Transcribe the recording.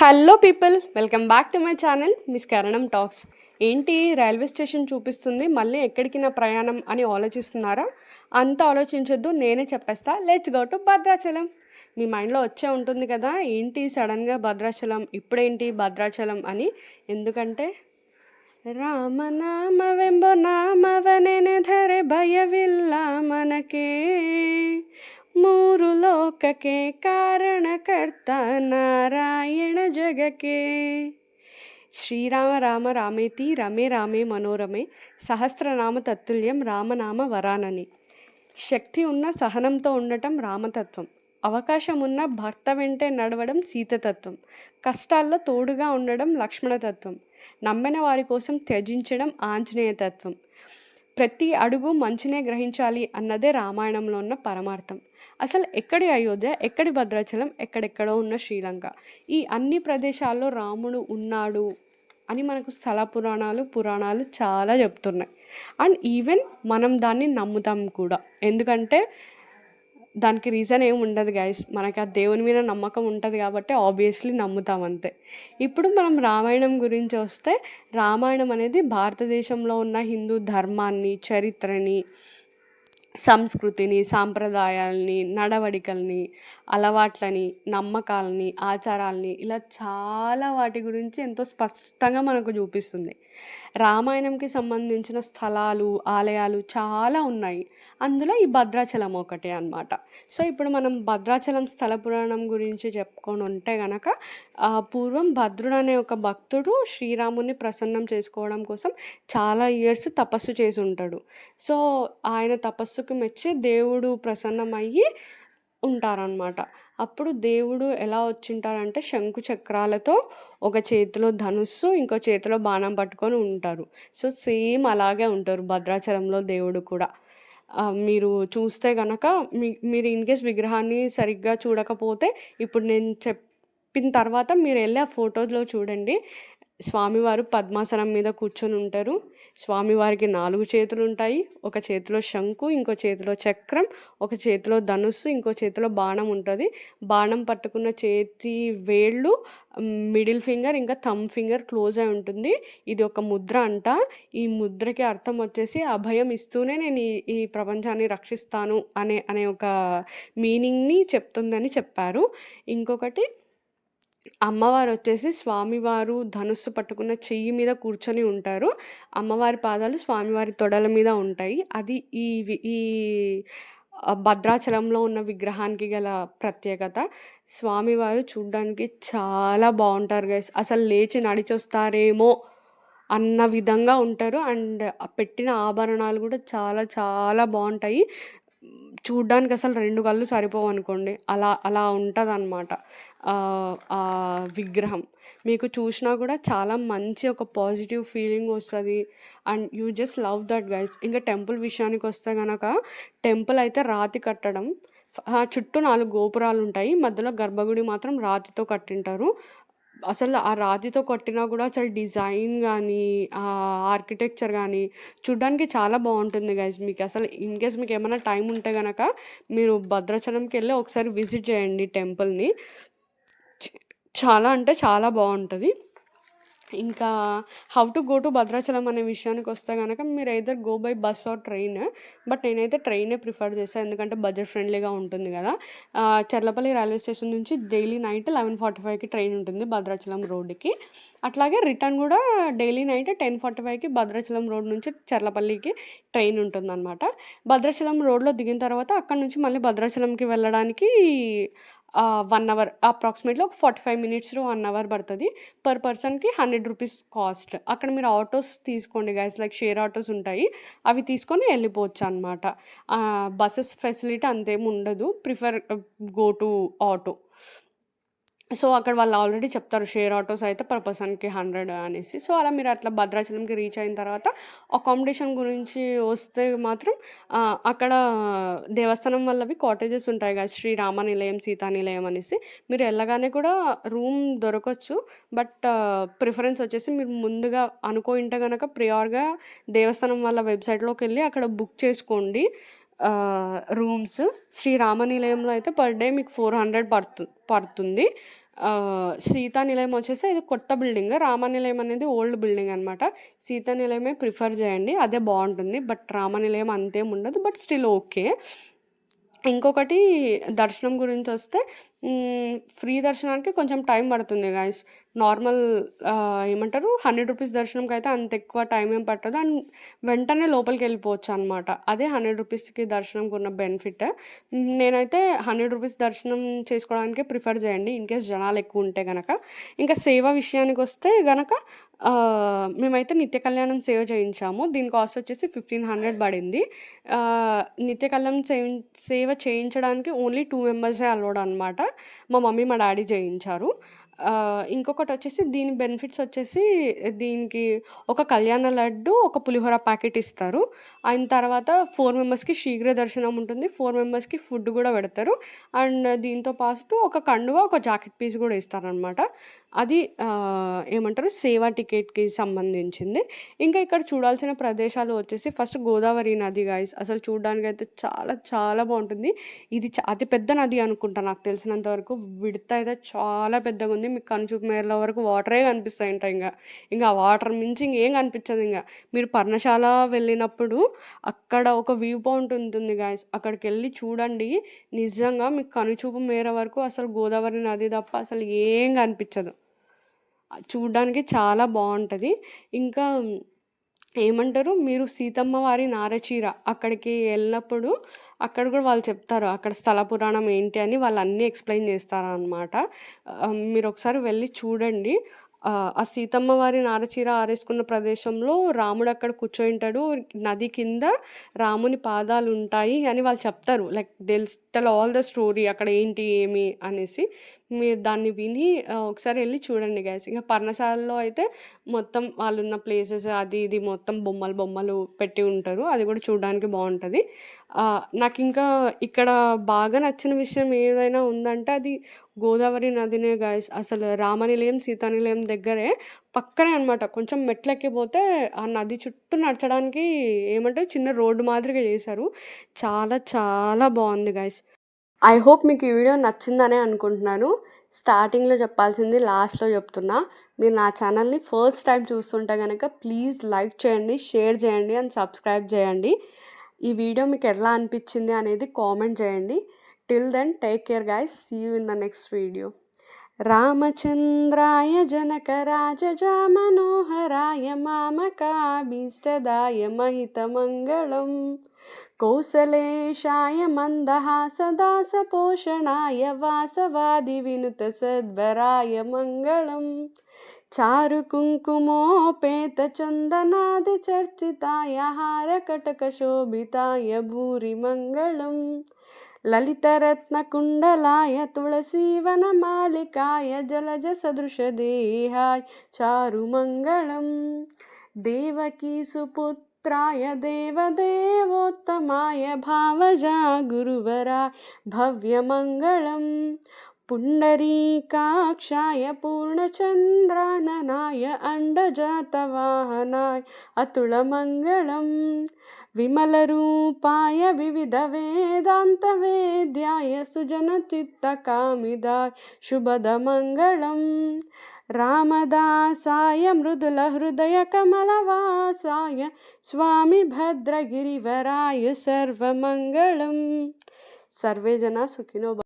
Hello people welcome back to my channel miss Karanam talks ఏంటి railway station చూపిస్తుంది? మళ్ళీ ఎక్కడికి నా ప్రయాణం అని ఆలోచిస్తున్నారా? అంత ఆలోచించొద్దు నేనే చెప్పేస్తా. Let's go to Bhadrachalam. మీ మైండ్లో వచ్చే ఉంటుంది కదా ఏంటి సడన్గా భద్రాచలం? ఇప్పుడేంటి భద్రాచలం అని? ఎందుకంటే రామనామ వెంబో నామవనే ధర భయవిల్లా మనకే. ಮೂರು ಲೋಕಕ್ಕೆ ಕಾರಣಕರ್ತ ನಾರಾಯಣ ಜಗಕ್ಕೆ శ్రీరామ రామ రామేతి రమే రామే మనోరమే సహస్రనామ తత్తుల్యం రామనామ వరానని శక్తి ఉన్న సహనంతో ఉండటం రామతత్వం అవకాశం ఉన్న భర్త వెంటే నడవడం సీతతత్వం కష్టాల్లో తోడుగా ఉండడం లక్ష్మణతత్వం నమ్మిన వారి కోసం త్యజించడం ఆంజనేయ తత్వం ప్రతి అడుగు మంచినే గ్రహించాలి అన్నదే రామాయణంలో ఉన్న పరమార్థం. అసలు ఎక్కడి అయోధ్య ఎక్కడి భద్రాచలం ఎక్కడెక్కడో ఉన్న శ్రీలంక? ఈ అన్ని ప్రదేశాల్లో రాముడు ఉన్నాడు అని మనకు స్థల పురాణాలు పురాణాలు చాలా చెప్తున్నాయి. అండ్ ఈవెన్ మనం దాన్ని నమ్ముతాం కూడా. ఎందుకంటే దానికి రీజన్ ఏమి ఉండదు గైస్ మనకి ఆ దేవుని మీద నమ్మకం ఉంటుంది కాబట్టి ఆబ్వియస్లీ నమ్ముతాం అంతే. ఇప్పుడు మనం రామాయణం గురించి వస్తే రామాయణం అనేది భారతదేశంలో ఉన్న హిందూ ధర్మాన్ని చరిత్రని సంస్కృతిని సాంప్రదాయాల్ని నడవడికల్ని అలవాట్లని నమ్మకాలని ఆచారాలని ఇలా చాలా వాటి గురించి ఎంతో స్పష్టంగా మనకు చూపిస్తుంది. రామాయణంకి సంబంధించిన స్థలాలు ఆలయాలు చాలా ఉన్నాయి. అందులో ఈ భద్రాచలం ఒకటే అన్నమాట. సో ఇప్పుడు మనం భద్రాచలం స్థల పురాణం గురించి చెప్పుకొని ఉంటే గనక పూర్వం భద్రుడు అనే ఒక భక్తుడు శ్రీరాముని ప్రసన్నం చేసుకోవడం కోసం చాలా ఇయర్స్ తపస్సు చేసి ఉంటాడు. సో ఆయన తపస్సు తపస్సుకు మెచ్చి దేవుడు ప్రసన్నమయ్యి ఉంటారనమాట అప్పుడు దేవుడు ఎలా వచ్చింటారంటే శంకు చక్రాలతో ఒక చేతిలో ధనుస్సు ఇంకో చేతిలో బాణం పట్టుకొని ఉంటారు. సో సేమ్ అలాగే ఉంటారు భద్రాచలంలో దేవుడు కూడా. మీరు చూస్తే కనుక మీ మీరు ఇన్ కేస్ విగ్రహాన్ని సరిగ్గా చూడకపోతే ఇప్పుడు నేను చెప్పిన తర్వాత మీరు వెళ్ళి ఆ ఫోటోలో చూడండి. స్వామివారు పద్మాసనం మీద కూర్చొని ఉంటారు. స్వామివారికి నాలుగు చేతులు ఉంటాయి. ఒక చేతిలో శంకు ఇంకో చేతిలో చక్రం ఒక చేతిలో ధనుస్సు ఇంకో చేతిలో బాణం ఉంటుంది. బాణం పట్టుకున్న చేతి వేళ్ళు మిడిల్ ఫింగర్ ఇంకా థమ్ ఫింగర్ క్లోజ్ అయి ఉంటుంది. ఇది ఒక ముద్ర అంట. ఈ ముద్రకి అర్థం వచ్చేసి అభయం ఇస్తూనే నేను ఈ ఈ ప్రపంచాన్ని రక్షిస్తాను అనే అనే ఒక మీనింగ్ని చెప్తుందని చెప్పారు. ఇంకొకటి అమ్మవారు వచ్చేసి స్వామివారు ధనుస్సు పట్టుకున్న చెయ్యి మీద కూర్చొని ఉంటారు. అమ్మవారి పాదాలు స్వామివారి తొడల మీద ఉంటాయి. అది ఈ ఈ భద్రాచలంలో ఉన్న విగ్రహానికి గల ప్రత్యేకత. స్వామివారు చూడడానికి చాలా బాగుంటారు గైస్. అసలు లేచి నడిచొస్తారేమో అన్న విధంగా ఉంటారు. అండ్ పెట్టిన ఆభరణాలు కూడా చాలా చాలా బాగుంటాయి చూడ్డానికి అసలు రెండు కళ్ళు సరిపోవు అనుకోండి అలా అలా ఉంటుంది అనమాట ఆ విగ్రహం. మీకు చూసినా కూడా చాలా మంచి ఒక పాజిటివ్ ఫీలింగ్ వస్తుంది. And you just love that guys. ఇంకా టెంపుల్ విషయానికి వస్తే కనుక టెంపుల్ అయితే రాతి కట్టడం ఆ చుట్టూ నాలుగు గోపురాలు ఉంటాయి మధ్యలో గర్భగుడి మాత్రం రాతితో కట్టింటారు. అసలు ఆ రాతితో కొట్టినా కూడా అసలు డిజైన్ కానీ ఆ ఆర్కిటెక్చర్ కానీ చూడ్డానికి చాలా బాగుంటుంది గైస్ మీకు అసలు ఇన్ కేస్ మీకు ఏమైనా టైం ఉంటే కనుక మీరు భద్రాచలంకి వెళ్ళి ఒకసారి విజిట్ చేయండి టెంపుల్ని చాలా అంటే చాలా బాగుంటుంది. ఇంకా how to go to Bhadrachalam అనే విషయానికి వస్తే కనుక మీరు either go by bus or train but నేనైతే ట్రైనే ప్రిఫర్ చేస్తాను ఎందుకంటే బడ్జెట్ ఫ్రెండ్లీగా ఉంటుంది కదా. చర్లపల్లి రైల్వే స్టేషన్ నుంచి డైలీ నైట్ లెవెన్ ఫార్టీ ఫైవ్కి ట్రైన్ ఉంటుంది భద్రాచలం రోడ్డుకి. అట్లాగే రిటర్న్ కూడా డైలీ నైట్ టెన్ ఫార్టీ ఫైవ్కి భద్రాచలం రోడ్ నుంచి చర్లపల్లికి ట్రైన్ ఉంటుందన్నమాట. భద్రాచలం రోడ్లో దిగిన తర్వాత అక్కడ నుంచి మళ్ళీ భద్రాచలంకి వెళ్ళడానికి వన్ అవర్ అప్రాక్సిమేట్లీ ఒక forty five minutes one hour పడుతుంది. పర్ పర్సన్కి హండ్రెడ్ రూపీస్ కాస్ట్ అక్కడ మీరు ఆటోస్ తీసుకోండి గైస్ లైక్ షేర్ ఆటోస్ ఉంటాయి అవి తీసుకొని వెళ్ళిపోవచ్చు అనమాట బస్సెస్ ఫెసిలిటీ అంతేమి ఉండదు. Prefer go to auto so అక్కడ వాళ్ళు ఆల్రెడీ చెప్తారు షేర్ ఆటోస్ అయితే పర్ పర్సన్కి హండ్రెడ్ అనేసి. సో అలా మీరు అట్లా భద్రాచలంకి రీచ్ అయిన తర్వాత అకామిడేషన్ గురించి వస్తే మాత్రం అక్కడ దేవస్థానం వల్లవి కాటేజెస్ ఉంటాయి కదా శ్రీ రామ నిలయం సీతా నిలయం అనేసి. మీరు వెళ్ళగానే కూడా రూమ్ దొరకవచ్చు బట్ ప్రిఫరెన్స్ వచ్చేసి మీరు ముందుగా అనుకోయింటే కనుక ప్రియార్గా దేవస్థానం వాళ్ళ వెబ్సైట్లోకి వెళ్ళి అక్కడ బుక్ చేసుకోండి. రూమ్స్ శ్రీ నిలయంలో అయితే పర్ డే మీకు ఫోర్ హండ్రెడ్ పడుతు పడుతుంది సీతా నిలయం వచ్చేసి ఇది కొత్త బిల్డింగ్. రామనిలయం అనేది ఓల్డ్ బిల్డింగ్ అనమాట. సీతా నిలయమే ప్రిఫర్ చేయండి. అదే బాగుంటుంది బట్ రామనిలయం అంతేం ఉండదు. But still okay. ఇంకొకటి దర్శనం గురించి వస్తే ఫ్రీ దర్శనానికి కొంచెం టైం పడుతుంది గాయస్ నార్మల్ ఏమంటారు 100 రూపీస్ దర్శనంకైతే అంత ఎక్కువ టైం ఏం పట్టదు. అండ్ వెంటనే లోపలికి వెళ్ళిపోవచ్చు అనమాట అదే 100 రూపీస్‌కి దర్శనంకి ఉన్న బెనిఫిట్. నేనైతే 100 రూపీస్ దర్శనం చేసుకోవడానికే ప్రిఫర్ చేయండి. ఇన్‌కేస్ జనాలు ఎక్కువ ఉంటే గనక. ఇంకా సేవ విషయానికొస్తే గనక కనుక మేమైతే నిత్య కళ్యాణం సేవ చేయించాము. దీని కాస్ట్ వచ్చేసి 1500 పడింది. నిత్య కళ్యాణం సేవ చేయించడానికి ఓన్లీ టూ మెంబర్సే అలవాడు అనమాట. మా మమ్మీ, మా డాడీ చేయించారు. ఇంకొకటి వచ్చేసి దీని బెనిఫిట్స్ వచ్చేసి దీనికి ఒక కళ్యాణ లడ్డు, ఒక పులిహోర ప్యాకెట్ ఇస్తారు. అయిన తర్వాత ఫోర్ మెంబర్స్‌కి శీఘ్ర దర్శనం ఉంటుంది. ఫోర్ మెంబర్స్‌కి ఫుడ్ కూడా పెడతారు. అండ్ దీంతో పాటు ఒక కండువా, ఒక జాకెట్ పీస్ కూడా ఇస్తారనమాట. అది ఏమంటారు సేవా టికెట్‌కి సంబంధించింది. ఇంకా ఇక్కడ చూడాల్సిన ప్రదేశాలు వచ్చేసి ఫస్ట్ గోదావరి నది గాయస్ అసలు చూడ్డానికైతే చాలా చాలా బాగుంటుంది ఇది చ అతి పెద్ద నది అనుకుంటా నాకు తెలిసినంత వరకు. విడత అయితే చాలా పెద్దగా ఉంది పెద్దగుంది. మీకు కనుచూపు మేరల వరకు వాటరే కనిపిస్తాయి ఉంటాయి ఇంకా ఇంకా వాటర్ మించి ఇంకేం కనిపించదు ఇంకా మీరు పర్ణశాల వెళ్ళినప్పుడు అక్కడ ఒక వ్యూ పాయింట్ ఉంటుంది గాయ్స్ అక్కడికి వెళ్ళి చూడండి. నిజంగా మీకు కనుచూపు మేర వరకు అసలు గోదావరి నది తప్ప అసలు ఏం కనిపించదు. చూడడానికి చాలా బాగుంటుంది ఇంకా ఏమంటారు మీరు సీతమ్మ వారి నారచీర అక్కడికి వెళ్ళినప్పుడు అక్కడ కూడా వాళ్ళు చెప్తారు. అక్కడ స్థల పురాణం ఏంటి అని వాళ్ళు అన్నీ ఎక్స్‌ప్లెయిన్ చేస్తారనమాట. మీరు ఒకసారి వెళ్ళి చూడండి. ఆ సీతమ్మ వారి నారచీర ఆరేసుకున్న ప్రదేశంలో రాముడు అక్కడ కూర్చొనుంటాడు. నది కింద రాముని పాదాలు ఉంటాయి అని వాళ్ళు చెప్తారు. Like they tell all the story అక్కడ ఏంటి, ఏమి అనేసి. మీరు దాన్ని విని ఒకసారి వెళ్ళి చూడండి గైస్. ఇంకా పర్ణశాలలో అయితే మొత్తం వాళ్ళున్న ప్లేసెస్ అది ఇది మొత్తం బొమ్మలు, బొమ్మలు పెట్టి ఉంటారు. అది కూడా చూడడానికి బాగుంటుంది నాకు ఇంకా ఇక్కడ బాగా నచ్చిన విషయం ఏదైనా ఉందంటే అది గోదావరి నదినే గాయస్ అసలు రామనిలయం, సీతానిలయం దగ్గరే పక్కనే అనమాట. కొంచెం మెట్లెక్కిపోతే ఆ నది చుట్టూ నడచడానికి ఏమంటే చిన్న రోడ్డు మాదిరిగా చేశారు. చాలా చాలా బాగుంది గాయస్ ఐ హోప్ మీకు ఈ వీడియో నచ్చిందనే అనుకుంటున్నాను. స్టార్టింగ్‌లో చెప్పాల్సింది లాస్ట్‌లో చెప్తున్నా. మీరు నా ఛానల్‌ని ఫస్ట్ టైం చూస్తుంటే కనుక ప్లీజ్ లైక్ చేయండి, షేర్ చేయండి అండ్ సబ్స్క్రైబ్ చేయండి. ఈ వీడియో మీకు ఎట్లా అనిపించింది అనేది కామెంట్ చేయండి. Till then take care guys. See you in the next video. रामचन्द्राय जनकराजजामनोहराय मामकाभीष्टदाय महितमङ्गलं कौसलेशाय मन्दहासदासपोषणाय वासवादिविनुतसद्वराय मङ्गलम्। चारुकुङ्कुमोपेतचन्दनादिचर्चिताय हारकटकशोभिताय भूरिमङ्गलम्। లలితరత్నకుండలాయ తులసీవనమాలికాయ జలజసదృశదేహాయ చారుమంగళం. దేవకీసుపుత్రాయ దేవదేవోత్తమాయ భావజా గురువరాయ భవ్యమంగళం. పుండరీకాక్షాయ పూర్ణచంద్రాననాయ అండజాతవాహనాయ అతులమంగళం. విమలరూపాయ వివిధవేదాంతవేద్యాయ సుజనచిత్తకామిదాయ శుభదమంగళం. రామదాసాయ మృదులహృదయకమలవాసాయ స్వామి భద్రగిరివరాయ సర్వమంగళం. సర్వే జనా సుఖినో భ